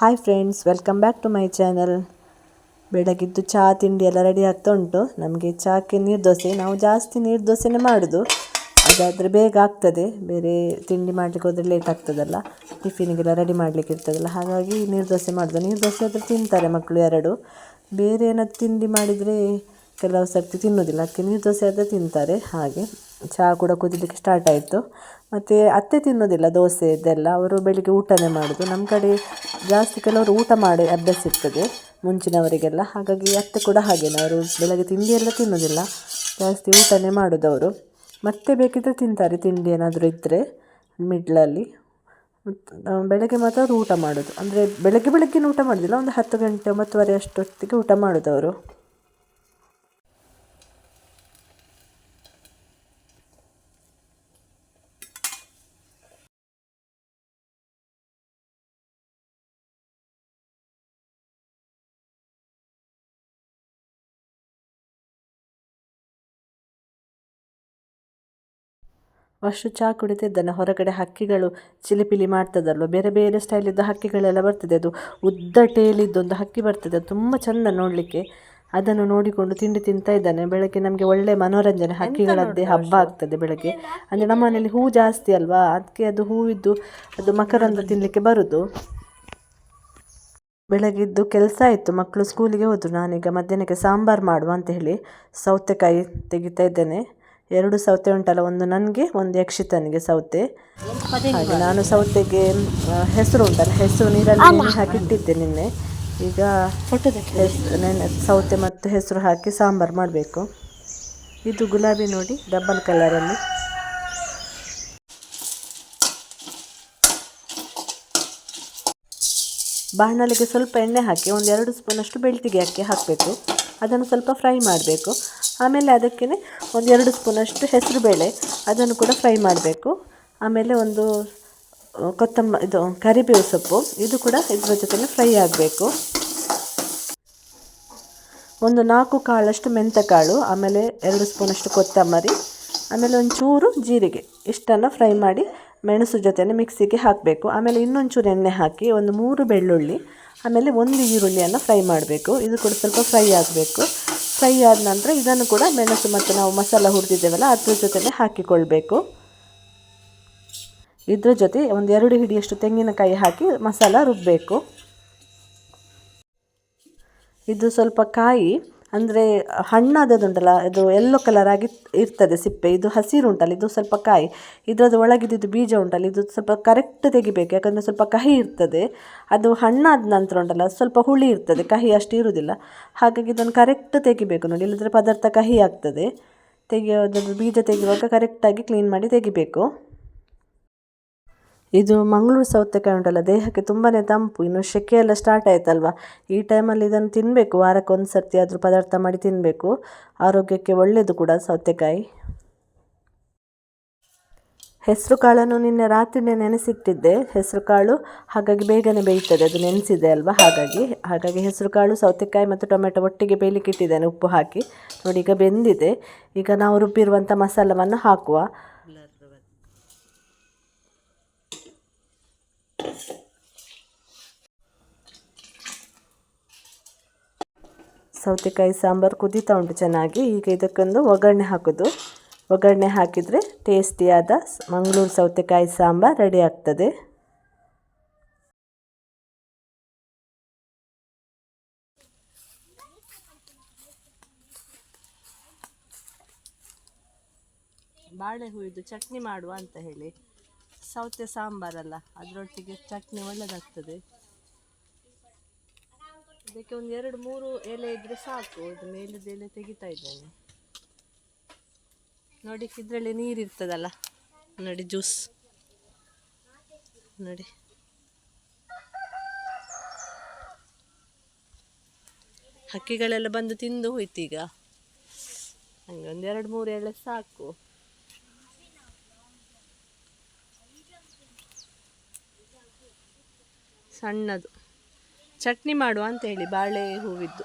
Hi friends welcome back to my channel ಬೆಳಗಿದ್ದು ಚಹಾ ತಿಂಡಿ ಎಲ್ಲ ರೆಡಿ ಆಗ್ತಾ ಉಂಟು ನಮಗೆ ಚಹಾಕ್ಕೆ ನೀರು ದೋಸೆ ನಾವು ಜಾಸ್ತಿ ನೀರು ದೋಸೆನೇ ಮಾಡೋದು. ಅದಾದರೆ ಬೇಗ ಆಗ್ತದೆ. ಬೇರೆ ತಿಂಡಿ ಮಾಡಲಿಕ್ಕೆ ಹೋದರೆ ಲೇಟ್ ಆಗ್ತದಲ್ಲ. ಟಿಫಿನಿಗೆಲ್ಲ ರೆಡಿ ಮಾಡಲಿಕ್ಕೆ ಇರ್ತದಲ್ಲ. ಹಾಗಾಗಿ ನೀರು ದೋಸೆ ಮಾಡೋದು. ನೀರು ದೋಸೆ ಆದರೆ ತಿಂತಾರೆ ಮಕ್ಕಳು ಎರಡು ಬೇರೆ ಏನಾದ್ರು ತಿಂಡಿ ಮಾಡಿದರೆ ಕೆಲವು ಸರ್ತಿ ತಿನ್ನೋದಿಲ್ಲ. ಅದಕ್ಕೆ ನೀರು ದೋಸೆ ಆದರೆ ತಿಂತಾರೆ. ಹಾಗೆ. ಚಹಾ ಕೂಡ ಕುದಿಲಿಕ್ಕೆ ಸ್ಟಾರ್ಟ್ ಆಯಿತು. ಮತ್ತು ಅತ್ತೆ ತಿನ್ನೋದಿಲ್ಲ, ದೋಸೆ ಇದೆಲ್ಲ. ಅವರು ಬೆಳಿಗ್ಗೆ ಊಟನೇ ಮಾಡೋದು. ನಮ್ಮ ಕಡೆ ಜಾಸ್ತಿ ಕೆಲವರು ಊಟ ಮಾಡಿ ಅಭ್ಯಾಸ ಇರ್ತದೆ ಮುಂಚಿನವರಿಗೆಲ್ಲ. ಹಾಗಾಗಿ ಅತ್ತೆ ಕೂಡ ಹಾಗೇನೆ. ಅವರು ಬೆಳಗ್ಗೆ ತಿಂಡಿಯೆಲ್ಲ ತಿನ್ನೋದಿಲ್ಲ. ಜಾಸ್ತಿ ಊಟನೇ ಮಾಡೋದು ಅವರು. ಮತ್ತೆ ಬೇಕಿದ್ದರೆ ತಿಂತಾರೆ. ತಿಂಡಿ ಏನಾದರೂ ಇದ್ದರೆ ಮಿಡ್ಲಲ್ಲಿ. ಬೆಳಗ್ಗೆ ಮಾತ್ರ ಅವರು ಊಟ ಮಾಡೋದು. ಅಂದರೆ ಬೆಳಗ್ಗೆ ಬೆಳಗ್ಗೆನೂ ಊಟ ಮಾಡೋದಿಲ್ಲ. ಒಂದು ಹತ್ತು ಗಂಟೆ ಒಂಬತ್ತುವರೆ ಅಷ್ಟೊತ್ತಿಗೆ ಊಟ ಮಾಡೋದು ಅವರು. ವರ್ಷ ಚಹಾ ಕುಡಿತಿದ್ದಾನೆ ಹೊರಗಡೆ ಹಕ್ಕಿಗಳು ಚಿಲಿಪಿಲಿ ಮಾಡ್ತದಲ್ವ? ಬೇರೆ ಬೇರೆ ಸ್ಟೈಲಿದ್ದು ಹಕ್ಕಿಗಳೆಲ್ಲ ಬರ್ತದೆ ಅದು. ಉದ್ದ ಟೇಲಿದ್ದೊಂದು ಹಕ್ಕಿ ಬರ್ತದೆ. ಅದು ತುಂಬ ಚೆಂದ ನೋಡಲಿಕ್ಕೆ. ಅದನ್ನು ನೋಡಿಕೊಂಡು ತಿಂಡಿ ತಿಂತಾ ಇದ್ದಾನೆ. ಬೆಳಗ್ಗೆ ನಮಗೆ ಒಳ್ಳೆ ಮನೋರಂಜನೆ. ಹಕ್ಕಿಗಳದ್ದೇ ಹಬ್ಬ ಆಗ್ತದೆ ಬೆಳಗ್ಗೆ. ಅಂದರೆ ನಮ್ಮ ಮನೇಲಿ ಹೂ ಜಾಸ್ತಿ ಅಲ್ವಾ? ಅದಕ್ಕೆ ಅದು ಹೂವಿದ್ದು ಅದು ಮಕರಂದ ತಿನ್ನಲಿಕ್ಕೆ ಬರೋದು. ಬೆಳಗಿದ್ದು ಕೆಲಸ ಆಯಿತು. ಮಕ್ಕಳು ಸ್ಕೂಲಿಗೆ ಹೋದರು ನಾನೀಗ. ಮಧ್ಯಾಹ್ನಕ್ಕೆ ಸಾಂಬಾರು ಮಾಡುವ ಅಂತ ಹೇಳಿ ಸೌತೆಕಾಯಿ ತೆಗಿತಾ ಇದ್ದೇನೆ. ಎರಡು ಸೌತೆ ಉಂಟಲ್ಲ ಒಂದು ನನಗೆ ಒಂದು ಯಕ್ಷಿತನಿಗೆ ಸೌತೆ. ಹಾಗೆ ನಾನು ಸೌತೆಗೆ ಹೆಸರು ಉಂಟಲ್ಲ ಹೆಸರು ನೀರಲ್ಲಿ ನೆನೆ ಹಾಕಿ ಇಟ್ಟಿದ್ದೆ ನಿನ್ನೆ. ಈಗ ನೆನೆ ಸೌತೆ ಮತ್ತು ಹೆಸರು ಹಾಕಿ ಸಾಂಬಾರು ಮಾಡಬೇಕು. ಇದು ಗುಲಾಬಿ ನೋಡಿ ಡಬಲ್ ಕಲರಲ್ಲಿ ಬಾಣಲೆಗೆ ಸ್ವಲ್ಪ ಎಣ್ಣೆ ಹಾಕಿ ಒಂದು ಎರಡು ಸ್ಪೂನಷ್ಟು ಬೆಳ್ತಿಗೆ ಅಕ್ಕಿ ಹಾಕಬೇಕು. ಅದನ್ನು ಸ್ವಲ್ಪ ಫ್ರೈ ಮಾಡಬೇಕು. ಆಮೇಲೆ ಅದಕ್ಕೆ ಒಂದೆರಡು ಸ್ಪೂನಷ್ಟು ಹೆಸರುಬೇಳೆ, ಅದನ್ನು ಕೂಡ ಫ್ರೈ ಮಾಡಬೇಕು. ಆಮೇಲೆ ಒಂದು ಕೊತ್ತಂಬ, ಇದು ಕರಿಬೇವು ಸೊಪ್ಪು, ಇದು ಕೂಡ ಇದರ ಜೊತೆಲಿ ಫ್ರೈ ಆಗಬೇಕು. ಒಂದು ನಾಲ್ಕು ಕಾಳಷ್ಟು ಮೆಂತೆಕಾಳು, ಆಮೇಲೆ ಎರಡು ಸ್ಪೂನಷ್ಟು ಕೊತ್ತಂಬರಿ, ಆಮೇಲೆ ಒಂಚೂರು ಜೀರಿಗೆ, ಇಷ್ಟನ್ನು ಫ್ರೈ ಮಾಡಿ ಮೆಣಸು ಜೊತೆನೆ ಮಿಕ್ಸಿಗೆ ಹಾಕಬೇಕು. ಆಮೇಲೆ ಇನ್ನೊಂಚೂರು ಎಣ್ಣೆ ಹಾಕಿ ಒಂದು ಮೂರು ಬೆಳ್ಳುಳ್ಳಿ ಆಮೇಲೆ ಒಂದು ಈರುಳ್ಳಿಯನ್ನು ಫ್ರೈ ಮಾಡಬೇಕು. ಇದು ಕೂಡ ಸ್ವಲ್ಪ ಫ್ರೈ ಆಗಬೇಕು. ಫ್ರೈ ಆದ ನಂತರ ಇದನ್ನು ಕೂಡ ಮೆಣಸು ಮತ್ತು ನಾವು ಮಸಾಲ ಹುರಿದಿದ್ದೇವಲ್ಲ, ಅದ್ರ ಜೊತೆಲೆ ಹಾಕಿಕೊಳ್ಬೇಕು. ಇದ್ರ ಜೊತೆ ಒಂದು ಎರಡು ಹಿಡಿಯಷ್ಟು ತೆಂಗಿನಕಾಯಿ ಹಾಕಿ ಮಸಾಲ ರುಬ್ಬಬೇಕು ಇದು ಸ್ವಲ್ಪ ಕಾಯಿ ಅಂದರೆ ಹಣ್ಣಾದದುಂಟಲ್ಲ ಇದು ಎಲ್ಲೋ ಕಲರ್ ಆಗಿ ಇರ್ತದೆ ಸಿಪ್ಪೆ. ಇದು ಹಸಿರು ಉಂಟಲ್ಲ, ಇದು ಸ್ವಲ್ಪ ಕಾಯಿ. ಇದರದ್ದು ಒಳಗಿದ್ದು ಬೀಜ ಉಂಟಲ್ಲ, ಇದು ಸ್ವಲ್ಪ ಕರೆಕ್ಟ್ ತೆಗಿಬೇಕು, ಯಾಕಂದರೆ ಸ್ವಲ್ಪ ಕಹಿ ಇರ್ತದೆ. ಅದು ಹಣ್ಣಾದ ನಂತರ ಉಂಟಲ್ಲ ಸ್ವಲ್ಪ ಹುಳಿ ಇರ್ತದೆ, ಕಹಿ ಅಷ್ಟು ಇರುವುದಿಲ್ಲ ಹಾಗಾಗಿ ಇದನ್ನು ಕರೆಕ್ಟ್ ತೆಗಿಬೇಕು ನೋಡಿ ಇಲ್ಲದ್ರೆ ಪದಾರ್ಥ ಕಹಿ ಆಗ್ತದೆ. ತೆಗೆಯೋದ್ರದ್ದು ಬೀಜ ತೆಗೆಯುವಾಗ ಕರೆಕ್ಟಾಗಿ ಕ್ಲೀನ್ ಮಾಡಿ ತೆಗಿಬೇಕು. ಇದು ಮಂಗಳೂರು ಸೌತೆಕಾಯಿ ಉಂಟಲ್ಲ, ದೇಹಕ್ಕೆ ತುಂಬಾ ತಂಪು, ಇನ್ನು ಸೆಕೆ ಎಲ್ಲ ಸ್ಟಾರ್ಟ್ ಆಯ್ತಲ್ವಾ? ಈ ಟೈಮಲ್ಲಿ ಇದನ್ನು ತಿನ್ನಬೇಕು ವಾರಕ್ಕೆ ಒಂದು ಸರ್ತಿ ಆದರೂ ಪದಾರ್ಥ ಮಾಡಿ ತಿನ್ನಬೇಕು ಆರೋಗ್ಯಕ್ಕೆ ಒಳ್ಳೆಯದು ಕೂಡ ಸೌತೆಕಾಯಿ. ಹೆಸರು ಕಾಳನ್ನು ನಿನ್ನೆ ರಾತ್ರಿನೇ ನೆನೆಸಿಟ್ಟಿದ್ದೆ, ಹೆಸರು ಕಾಳು ಹಾಗಾಗಿ ಬೇಗನೆ ಬೇಯ್ತದೆ, ಅದು ನೆನೆಸಿದೆ ಅಲ್ವಾ? ಹಾಗಾಗಿ ಹಾಗಾಗಿ ಹೆಸರು ಕಾಳು, ಸೌತೆಕಾಯಿ ಮತ್ತು ಟೊಮೆಟೊ ಒಟ್ಟಿಗೆ ಬೇಯಲಿಕ್ಕೆ ಇಟ್ಟಿದ್ದೇನೆ, ಉಪ್ಪು ಹಾಕಿ. ನೋಡಿ, ಈಗ ಬೆಂದಿದೆ. ಈಗ ನಾವು ರುಬ್ಬಿರುವಂಥ ಮಸಾಲವನ್ನು ಹಾಕುವ. ಸೌತೆಕಾಯಿ ಸಾಂಬಾರು ಕುದೀತಾ ಉಂಟು ಚೆನ್ನಾಗಿ. ಈಗ ಇದಕ್ಕೊಂದು ಒಗ್ಗರಣೆ ಹಾಕೋದು. ಒಗ್ಗರಣೆ ಹಾಕಿದರೆ ಟೇಸ್ಟಿಯಾದ ಮಂಗಳೂರು ಸೌತೆಕಾಯಿ ಸಾಂಬಾರು ರೆಡಿ ಆಗ್ತದೆ. ಬಾಳೆ ಹೂವಿದು ಚಟ್ನಿ ಮಾಡುವ ಅಂತ ಹೇಳಿ. ಸೌತೆ ಸಾಂಬಾರಲ್ಲ, ಅದರೊಟ್ಟಿಗೆ ಚಟ್ನಿ ಒಳ್ಳೆದಾಗ್ತದೆ. ಇದಕ್ಕೆ ಒಂದು ಎರಡು ಮೂರು ಎಲೆ ಇದ್ದರೆ ಸಾಕು. ಇದು ಮೇಲದ ಎಲೆ ತೆಗಿತಾ ಇದ್ದೇನೆ. ನೋಡಿ, ಇದರಲ್ಲಿ ನೀರು ಇರ್ತದಲ್ಲ ನೋಡಿ, ಜ್ಯೂಸ್. ನೋಡಿ. ಹಕ್ಕಿಗಳೆಲ್ಲ ಬಂದು ತಿಂದು ಹೋಯ್ತು ಈಗ. ಹಂಗೆ ಒಂದು ಎರಡು ಮೂರು ಎಲೆ ಸಾಕು. ಸಣ್ಣದು. ಚಟ್ನಿ ಮಾಡುವ ಅಂತ ಹೇಳಿ ಬಾಳೆ ಹೂವಿದ್ದು.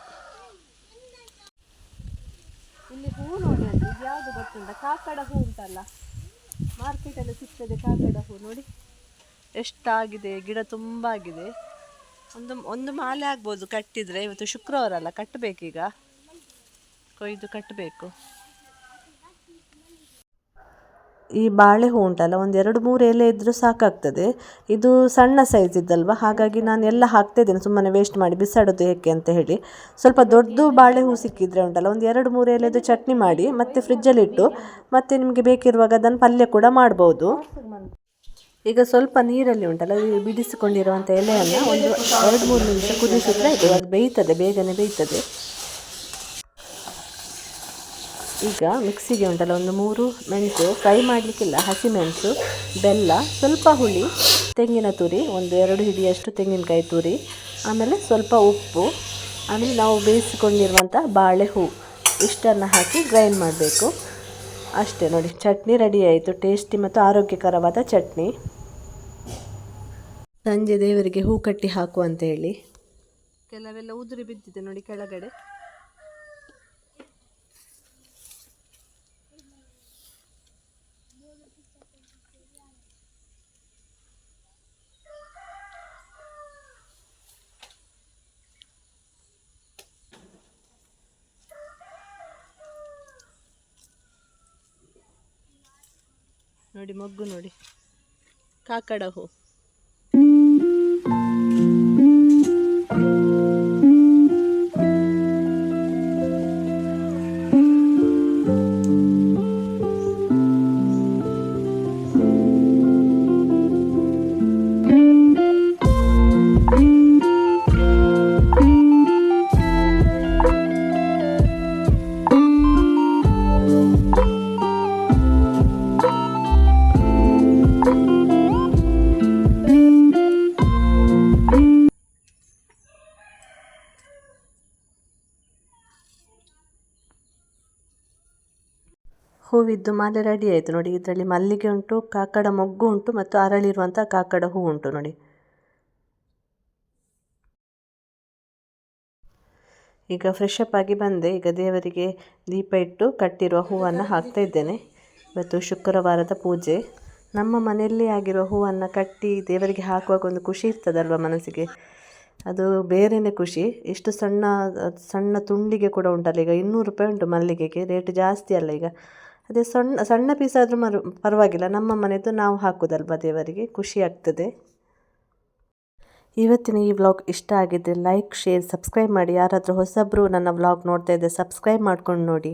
ಇಲ್ಲಿ ಹೂ ನೋಡಿ ಅದು ಇದು ಯಾವುದು ಗೊತ್ತುಂಟ? ಕಾಕಡ ಹೂ ಉಂಟಲ್ಲ ಮಾರ್ಕೆಟಲ್ಲಿ ಸಿಗ್ತದೆ ಕಾಕಡ ಹೂ ನೋಡಿ. ಎಷ್ಟಾಗಿದೆ ಗಿಡ ತುಂಬ ಆಗಿದೆ. ಒಂದು ಒಂದು ಮಾಲೆ ಆಗ್ಬೋದು ಕಟ್ಟಿದರೆ ಇವತ್ತು ಶುಕ್ರವಾರ ಅಲ್ಲ ಕಟ್ಟಬೇಕೀಗ? ಕೊಯ್ದು ಕಟ್ಟಬೇಕು. ಈ ಬಾಳೆ ಹೂ ಉಂಟಲ್ಲ, ಒಂದು ಎರಡು ಮೂರು ಎಲೆ ಇದ್ದರೂ ಸಾಕಾಗ್ತದೆ. ಇದು ಸಣ್ಣ ಸೈಜ್ ಇದ್ದಲ್ವ? ಹಾಗಾಗಿ ನಾನು ಎಲ್ಲ ಹಾಕ್ತಾ ಇದ್ದೇನೆ ಸುಮ್ಮನೆ ವೇಸ್ಟ್ ಮಾಡಿ ಬಿಸಾಡೋದು ಏಕೆ ಅಂತ ಹೇಳಿ. ಸ್ವಲ್ಪ ದೊಡ್ಡದು ಬಾಳೆ ಹೂ ಸಿಕ್ಕಿದರೆ ಉಂಟಲ್ಲ, ಒಂದು ಎರಡು ಮೂರು ಎಲೆದು ಚಟ್ನಿ ಮಾಡಿ, ಮತ್ತೆ ಫ್ರಿಜ್ಜಲ್ಲಿಟ್ಟು ಮತ್ತೆ ನಿಮಗೆ ಬೇಕಿರುವಾಗ ಅದನ್ನು ಪಲ್ಯ ಕೂಡ ಮಾಡ್ಬೋದು. ಈಗ ಸ್ವಲ್ಪ ನೀರಲ್ಲಿ ಉಂಟಲ್ಲ ಬಿಡಿಸಿಕೊಂಡಿರುವಂಥ ಎಲೆಯನ್ನು ಒಂದು ಎರಡು ಮೂರು ನಿಮಿಷ ಕುದಿಸಿದ್ರೆ ಇದು ಅದು ಬೇಯ್ತದೆ, ಬೇಗನೆ ಬೇಯ್ತದೆ. ಈಗ ಮಿಕ್ಸಿಗೆ ಉಂಟಲ್ಲ ಒಂದು ಮೂರು ಮೆಣಸು ಫ್ರೈ ಮಾಡಲಿಕ್ಕಿಲ್ಲ ಹಸಿಮೆಣಸು ಬೆಲ್ಲ, ಸ್ವಲ್ಪ ಹುಳಿ, ತೆಂಗಿನ ತುರಿ, ಒಂದು ಎರಡು ಹಿಡಿಯಷ್ಟು ತೆಂಗಿನಕಾಯಿ ತುರಿ, ಆಮೇಲೆ ಸ್ವಲ್ಪ ಉಪ್ಪು, ಆಮೇಲೆ ನಾವು ಬೇಯಿಸಿಕೊಂಡಿರುವಂಥ ಬಾಳೆ ಹೂ ಇಷ್ಟನ್ನು ಹಾಕಿ ಗ್ರೈಂಡ್ ಮಾಡಬೇಕು. ಅಷ್ಟೇ ನೋಡಿ, ಚಟ್ನಿ ರೆಡಿ ಆಯಿತು, ಟೇಸ್ಟಿ ಮತ್ತು ಆರೋಗ್ಯಕರವಾದ ಚಟ್ನಿ. ಸಂಜೆ ದೇವರಿಗೆ ಹೂ ಕಟ್ಟಿ ಹಾಕು ಅಂತ ಹೇಳಿ. ಕೆಲವೆಲ್ಲ ಉದುರಿ ಬಿದ್ದಿದೆ ನೋಡಿ ಕೆಳಗಡೆ. ನೋಡಿ ಮೊಗ್ಗು ನೋಡಿ. ಕಾಕಡ ಹೂ. ಹೂವಿದ್ದು ಮಾಲೆ ರೆಡಿ ಆಯಿತು ನೋಡಿ. ಇದರಲ್ಲಿ ಮಲ್ಲಿಗೆ ಉಂಟು, ಕಾಕಡ ಮೊಗ್ಗು ಉಂಟು ಮತ್ತು ಅರಳಿರುವಂಥ ಕಾಕಡ ಹೂ ಉಂಟು ನೋಡಿ. ಈಗ ಫ್ರೆಶ್ ಅಪ್ ಆಗಿ ಬಂದೆ. ಈಗ ದೇವರಿಗೆ ದೀಪ ಇಟ್ಟು ಕಟ್ಟಿರುವ ಹೂವನ್ನು ಹಾಕ್ತಾ ಇದ್ದೇನೆ. ಇವತ್ತು ಶುಕ್ರವಾರದ ಪೂಜೆ. ನಮ್ಮ ಮನೆಯಲ್ಲೇ ಆಗಿರುವ ಹೂವನ್ನು ಕಟ್ಟಿ ದೇವರಿಗೆ ಹಾಕುವಾಗ ಒಂದು ಖುಷಿ ಇರ್ತದಲ್ವ ಮನಸ್ಸಿಗೆ? ಅದು ಬೇರೆಯೇ ಖುಷಿ. ಎಷ್ಟು ಸಣ್ಣ ಸಣ್ಣ ತುಂಡಿಗೆ ಕೂಡ ಉಂಟಲ್ಲ. ಈಗ ಇನ್ನೂರು ರೂಪಾಯಿ ಉಂಟು ಮಲ್ಲಿಗೆಗೆ. ರೇಟ್ ಜಾಸ್ತಿ ಅಲ್ಲ ಈಗ. ಅದೇ ಸಣ್ಣ ಸಣ್ಣ ಪೀಸ್ ಆದರೂ ಮರು, ಪರವಾಗಿಲ್ಲ. ನಮ್ಮ ಮನೆಯದು ನಾವು ಹಾಕೋದಲ್ವ ದೇವರಿಗೆ? ಖುಷಿ ಆಗ್ತದೆ. ಇವತ್ತಿನ ಈ ವ್ಲಾಗ್ ಇಷ್ಟ ಆಗಿದ್ದರೆ ಲೈಕ್ ಶೇರ್ ಸಬ್ಸ್ಕ್ರೈಬ್ ಮಾಡಿ. ಯಾರಾದರೂ ಹೊಸಬ್ರು ನನ್ನ ವ್ಲಾಗ್ ನೋಡ್ತಾ ಇದ್ದರೆ ಸಬ್ಸ್ಕ್ರೈಬ್ ಮಾಡ್ಕೊಂಡು ನೋಡಿ.